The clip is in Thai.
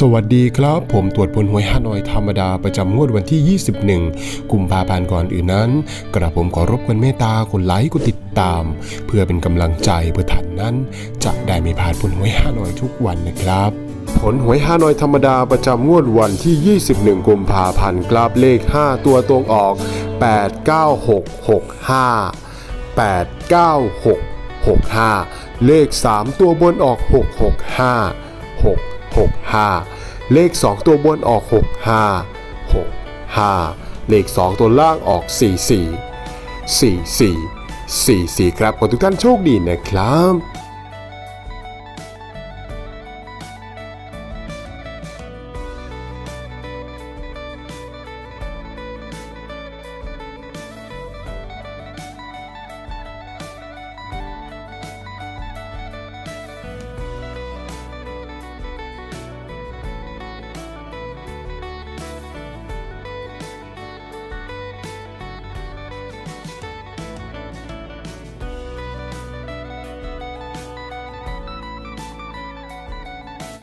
สวัสดีครับ ผมตรวจผลหวยฮานอยธรรมดาประจำงวดวันที่ 21 กุมภาพันธ์ก่อนอื่นนั้น กระผมขอรบกวนเมตตากดไลค์กดติดตาม เพื่อเป็นกำลังใจเพื่อท่านนั้น จะได้ไม่พลาดผลหวยฮานอยทุกวันนะครับ ผลหวยฮานอยธรรมดาประจำงวดวันที่ 21 กุมภาพันธ์กราบเลข 5 ตัวตรงออก 89665 89665 เลข 3 ตัวบนออก 665 6 65 เลข 2 ตัวบนออก 65 65 เลข 2 ตัวล่างออก 44 44 44 ครับขอทุกท่านโชคดีนะครับ